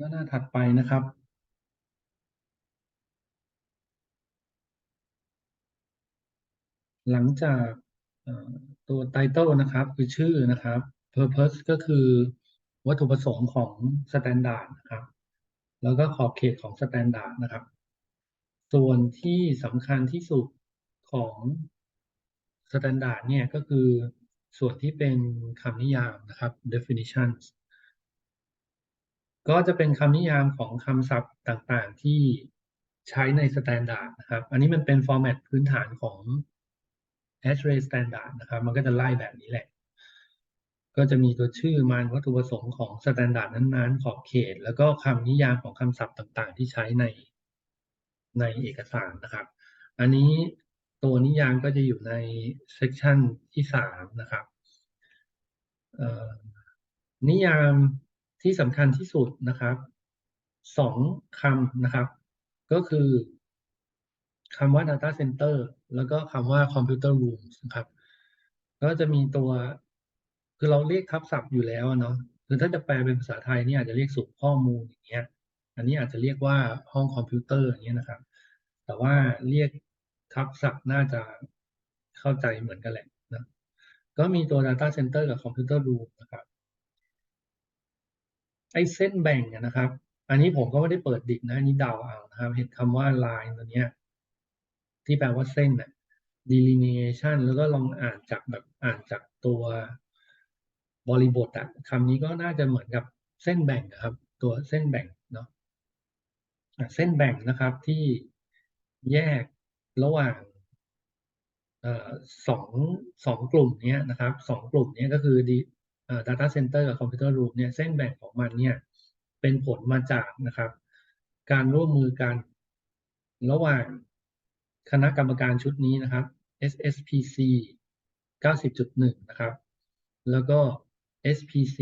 ก็หน้าถัดไปนะครับ หลังจากตัว title นะครับ คือชื่อนะครับ purpose ก็คือวัตถุประสงค์ของ standard นะครับ แล้วก็ขอบเขตของ standard นะครับ ส่วนที่สำคัญที่สุดของ standard เนี่ยก็คือส่วนที่เป็นคำนิยามนะครับ definitions ก็จะเป็นคำนิยามของคำศัพท์ต่างๆ ที่ใช้ใน standard นะครับ อันนี้มันเป็น format พื้นฐานของ Array Standard นะครับ มันก็จะไล่แบบนี้แหละ ก็จะมีตัวชื่อมันวัตถุประสงค์ของ Standard นั้นๆ ขอบเขต แล้วก็คำนิยามของคำศัพท์ต่างๆ ที่ใช้ในในเอกสารนะครับ อันนี้ตัวนิยามก็จะอยู่ใน section ที่สามนะครับนิยาม ที่สำคัญที่สุดนะครับสองคำนะครับ ก็คือคำว่า data center แล้วก็คำว่า computer room นะครับ ก็จะมีตัว คือเราเรียกทับศัพท์อยู่แล้วเนาะคือถ้าจะแปลเป็นภาษาไทยนี่อาจจะเรียกสูบข้อมูลอย่างเงี้ย อันนี้อาจจะเรียกว่าห้องคอมพิวเตอร์อย่างเงี้ยนะครับ แต่ว่าเรียกทับศัพท์น่าจะเข้าใจเหมือนกันแหละนะ ก็มีตัว data center กับ computer room นะครับ ไอ้เส้นแบ่งนะครับ อันนี้ผมก็ไม่ได้เปิดดิกนะนี่เดาเอานะครับ เห็นคำว่า line ตัวเนี้ย ที่แปลว่าเส้นน่ะ delineation แล้วก็ลองอ่านจากแบบอ่านจากตัวบริบทอะคำนี้ก็น่าจะเหมือนกับเส้นแบ่งนะครับ ตัวเส้นแบ่งเนาะเส้นแบ่งนะครับที่แยกระหว่างสองสองกลุ่มนี้นะครับสองกลุ่มนี้ก็คือ Data Center กับ Computer Room เนี่ยเส้นแบ่งของมันเนี่ยเป็นผลมาจากนะครับ การร่วมมือกันระหว่างคณะกรรมการชุดนี้นะครับ SSPC 90.1 นะครับ แล้วก็ SPC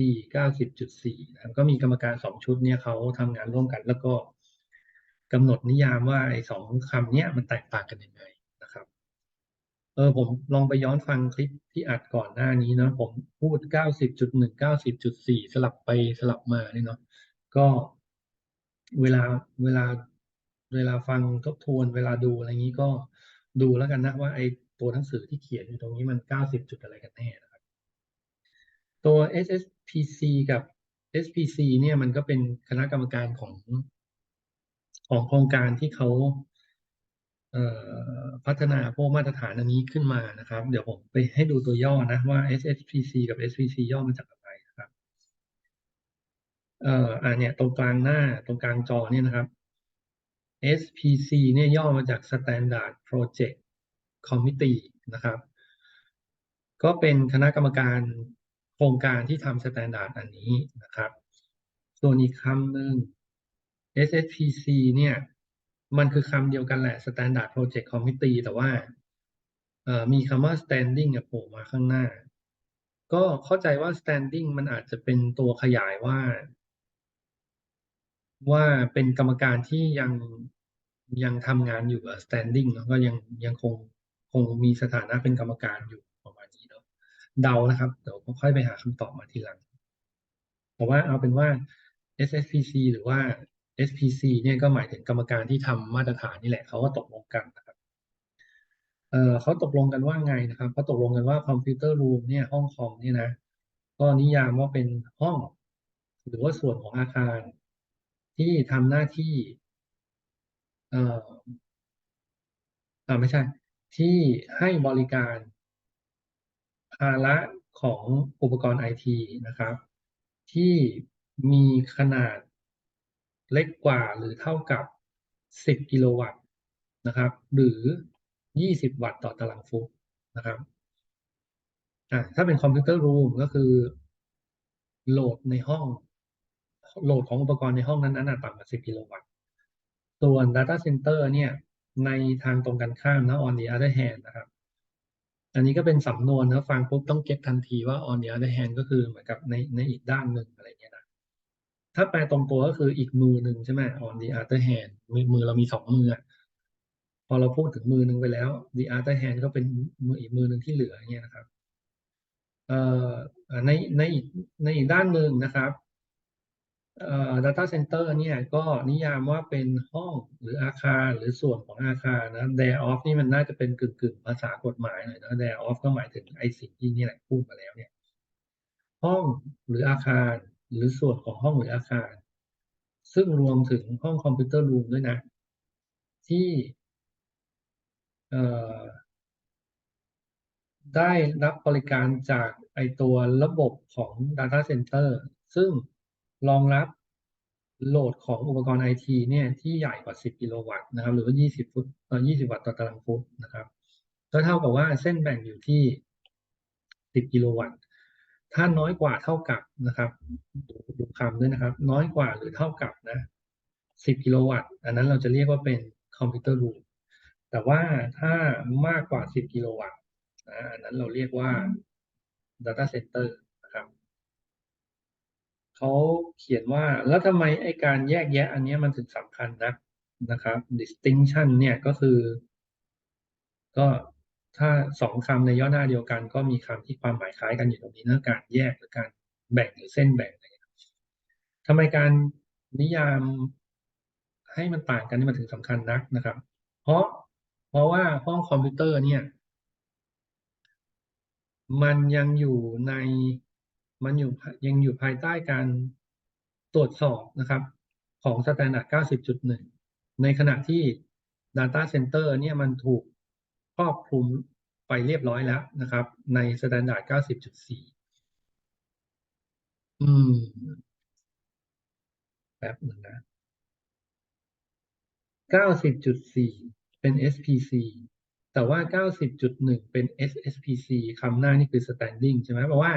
90.4นะครับก็มีกรรมการสองชุดเนี่ยเขาทำงานร่วมกันแล้วก็กำหนดนิยามว่าไอ้สองคำเนี้ยมันแตกต่างกันยังไง ออผมลองไปย้อนฟังคลิปที่อัดก่อนหน้านี้เนาะผมพูด90.1 90.4สลับไปสลับมาเนี่ยเนาะก็เวลาเวลาเวลาฟังทบทวนเวลาดูอะไรนี้ก็ดูแล้วกันนะว่าไอ้ตัวหนังสือที่เขียนอยู่ตรงนี้มัน90จุดอะไรกันแน่นะครับตัว SSPC กับ SPC เนี่ยมันก็เป็นคณะกรรมการของของโครงการที่เขา พัฒนาพวกมาตรฐานอันนี้ขึ้นมานะครับ เดี๋ยวผมไปให้ดูตัวย่อนะว่า SSPC กับ SPC ย่อมาจากอะไรนะครับเอ่ออ่าเนี่ยตรงกลางหน้าตรงกลางจอเนี่ยนะครับ SPC เนี่ยย่อมาจาก Standard Project Committee นะครับ ก็เป็นคณะกรรมการโครงการที่ทำ Standard อันนี้นะครับ ส่วนอีกคำหนึ่ง SSPC เนี่ย มันคือคำเดียวกันแหละ Standard Project Committee แต่ว่ามีคำว่า standing โผล่มาข้างหน้า ก็เข้าใจว่า standing มันอาจจะเป็นตัวขยายว่า ว่าเป็นกรรมการที่ยังยังทำงานอยู่ standing แล้วก็ยังยังคงคงมีสถานะเป็นกรรมการอยู่ประมาณนี้เนาะเดานะครับ เดี๋ยวค่อยไปหาคำตอบมาทีหลัง แต่ว่าเอาเป็นว่า SSPC หรือว่า SPC เนี่ยก็หมายถึงกรรมการที่ทำมาตรฐานนี่แหละเขาก็ตกลงกันนะครับเออเขาตกลงกันว่าไงนะครับเขาตกลงกันว่าคอมพิวเตอร์รูมเนี่ยห้องคอมเนี่ยนะก็นิยามว่าเป็นห้อง หรือว่าส่วนของอาคาร ที่ทำหน้าที่เอ่ออ่าไม่ใช่ ที่ให้บริการภาระของอุปกรณ์ไอทีนะครับ ที่มีขนาด เล็กกว่าหรือเท่ากับ 10 กิโลวัตต์นะครับ หรือ 20 วัตต์ต่อตารางฟุตนะครับอ่าถ้าเป็นคอมพิวเตอร์รูมก็คือ โหลดในห้อง โหลดของอุปกรณ์ในห้องนั้นๆต่ำกว่า 10 กิโลวัตต์ส่วน Data Center เนี่ยในทางตรงกันข้ามนะ on the other hand นะครับ อันนี้ก็เป็นสำนวนนะฟังปุ๊บต้องเก็ตทันทีว่า on the other hand ก็คือเหมือนกับในในอีกด้านหนึ่งอะไรเงี้ยนะ ถ้าแปลตรงตัวก็คืออีกมือหนึ่งใช่ไหม on the other hand มือมือเรามีสองมือพอเราพูดถึงมือหนึ่งไปแล้ว the other hand ก็เป็นมืออีกมือหนึ่งที่เหลือเงี้ยนะครับในในอีกในอีกด้านหนึ่งนะครับเอ่อ data center เนี่ยก็นิยามว่าเป็นห้องหรืออาคารหรือส่วนของอาคารนะ thereof นี่มันน่าจะเป็นกึ่งกึ่งภาษากฎหมายหน่อยนะ thereof ก็หมายถึงไอสิ่งที่นี่แหละพูดมาแล้วเนี่ย ห้องหรืออาคาร หรือส่วนของห้องหรืออาคาร ซึ่งรวมถึงห้องคอมพิวเตอร์รูมด้วยนะ ที่ได้รับบริการจากไอตัวระบบของ Data Center ซึ่งรองรับโหลดของอุปกรณ์ไอทีเนี่ยที่ใหญ่กว่า 10 กิโลวัตต์นะครับ หรือว่า 20 ฟุตเอ่อ20 วัตต์ต่อตารางฟุตนะครับ ก็เท่ากับว่าเส้นแบ่งอยู่ที่ 10 กิโลวัตต์ ถ้าน้อยกว่าเท่ากับนะครับดูดูคำด้วยนะครับ น้อยกว่าหรือเท่ากับนะ10กิโลวัตต์ อันนั้นเราจะเรียกว่าเป็นคอมพิวเตอร์รูมแต่ว่าถ้ามากกว่า10กิโลวัตต์นะอันนั้นเราเรียกว่า Data Center นะครับเขาเขียนว่าแล้วทำไมไอการแยกแยะ อันนี้มันถึงสำคัญนะนะครับ distinction เนี่ยก็คือ ก็ ถ้าสองคำในย่อหน้าเดียวกัน ก็มีคำที่ความหมายคล้ายกันอยู่ตรงนี้เนะการแยกหรือการแบ่งหรือเส้นแบ่งอะไรอย่างเงี้ยทำไมการนิยามให้มันต่างกันนี่มันถึงสำคัญนักนะครับ เพราะเพราะว่าห้องคอมพิวเตอร์เนี่ย มันยังอยู่ในมันอยู่ยังอยู่ภายใต้การตรวจสอบนะครับ ของ Standard 90.1 ในขณะที่ Data Center เนี่ยมันถูก รอบคลุมไปเรียบร้อยแล้วนะครับ ใน Standard 90.4 อืม แป๊บหนึ่งนะ 90.4 เป็น SPC แต่ว่า 90.1 เป็น SSPC คำหน้านี่คือ standing ใช่ไหมแปลว่า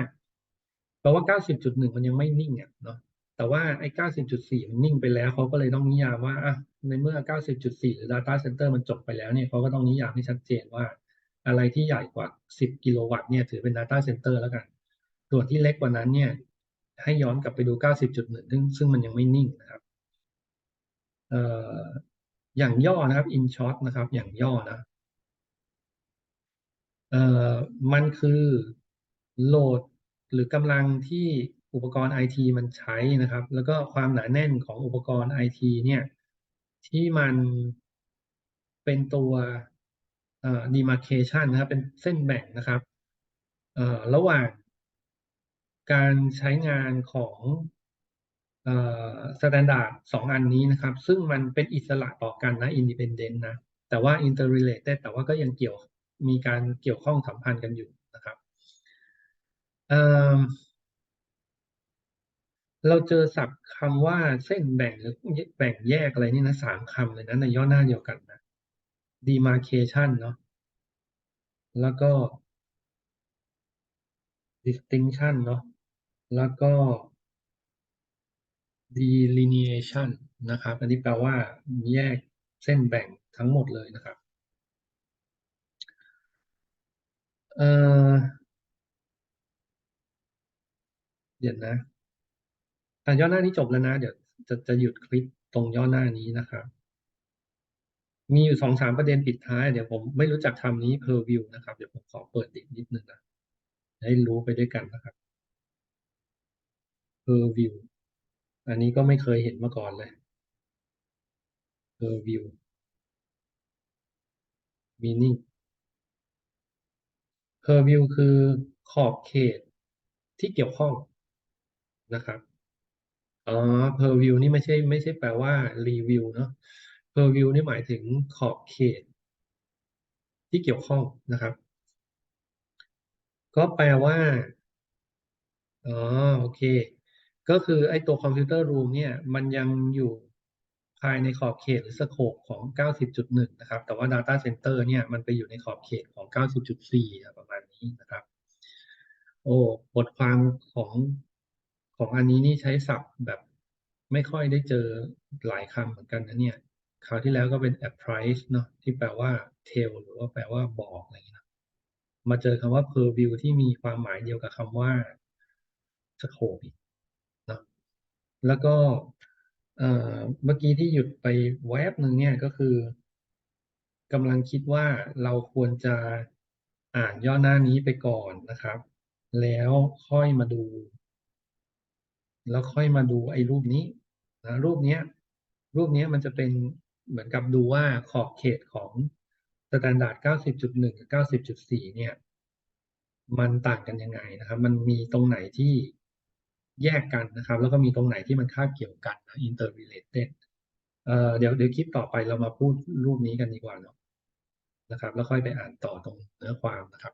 แปลว่า 90.1 มันยังไม่นิ่งอะเนาะ แต่ว่าไอ้90.4มันนิ่งไปแล้วเขาก็เลยต้องนิยามว่าอะในเมื่อ90.4หรือ data center มันจบไปแล้วเนี่ยเขาก็ต้องนิยามให้ชัดเจนว่า อะไรที่ใหญ่กว่า10กิโลวัตต์เนี่ยถือเป็น data center แล้วกันส่วนที่เล็กกว่านั้นเนี่ย ให้ย้อนกลับไปดู90.1ซึ่งซึ่งมันยังไม่นิ่งนะครับเอ่ออย่างย่อนะครับ in short นะครับ อย่างย่อนะเอ่อมันคือโหลดหรือกำลังที่ อุปกรณ์ไอทีมันใช้นะครับ แล้วก็ความหนาแน่นของอุปกรณ์ไอทีเนี่ย ที่มันเป็นตัวเอ่อ demarcation นะครับ เป็นเส้นแบ่งนะครับเอ่อระหว่างการใช้งานของเอ่อ standard สองอันนี้นะครับ ซึ่งมันเป็นอิสระต่อกันนะ independent นะ แต่ว่า interrelated แต่ว่าก็ยังเกี่ยวมีการเกี่ยวข้องสัมพันธ์กันอยู่นะครับเอ่อ เราเจอศัพท์คำว่าเส้นแบ่งหรือแบ่งแยกอะไรนี่นะสามคำเลยนะในย่อหน้าเดียวกันนะ demarcation เนาะแล้วก็ distinction เนาะแล้วก็ delineation นะครับ อันนี้แปลว่าแยกเส้นแบ่งทั้งหมดเลยนะครับเอ่อเดี๋ยวนะ อ่ย่อหน้านี้จบแล้วนะ เดี๋ยวจะจะหยุดคลิปตรงย่อหน้านี้นะครับมีอยู่สองสามประเด็นปิดท้าย เดี๋ยวผมไม่รู้จักคำนี้ per view นะครับ เดี๋ยวผมขอเปิดอีกนิดนึงนะให้รู้ไปด้วยกันนะครับ per view อันนี้ก็ไม่เคยเห็นมาก่อนเลย per view meaning per view คือขอบเขตที่เกี่ยวข้องนะครับ อ๋อ per view นี่ไม่ใช่ ไม่ใช่แปลว่ารีวิวเนาะ per view นี่หมายถึงขอบเขต ที่เกี่ยวข้องนะครับ ก็แปลว่า อ๋อ โอเค ก็คือไอ้ตัวคอมพิวเตอร์รูมเนี่ย มันยังอยู่ภายในขอบเขตหรือสโคปของ 90.1 นะครับ แต่ว่า Data Center เนี่ย มันไปอยู่ในขอบเขตของ 90.4 ประมาณนี้นะครับ โอ้ บทความของ ของอันนี้นี่ใช้ศัพท์แบบไม่ค่อยได้เจอหลายคำเหมือนกันนะเนี่ยคราวที่แล้วก็เป็น apprise เนาะที่แปลว่า tell หรือว่าแปลว่าบอกอะไรอย่างเงี้ยมาเจอคำว่า purview ที่มีความหมายเดียวกับคำว่า scope เนาะแล้วก็เอ่อเมื่อกี้ที่หยุดไปแวบหนึ่งเนี่ยก็คือกำลังคิดว่าเราควรจะอ่านย่อหน้านี้ไปก่อนนะครับ แล้วค่อยมาดู แล้วค่อยมาดูไอ้รูปนี้นะรูปเนี้ย รูปเนี้ยมันจะเป็นเหมือนกับดูว่าขอบเขตของสแตนดาร์ด90.1กับ90.4 เนี่ย มันต่างกันยังไงนะครับ มันมีตรงไหนที่แยกกันนะครับ แล้วก็มีตรงไหนที่มันคาบเกี่ยวกันนะ interrelated เอ่อเดี๋ยวเดี๋ยวคลิปต่อไปเรามาพูดรูปนี้กันดีกว่าเนาะนะครับ แล้วค่อยไปอ่านต่อตรงเนื้อความนะครับ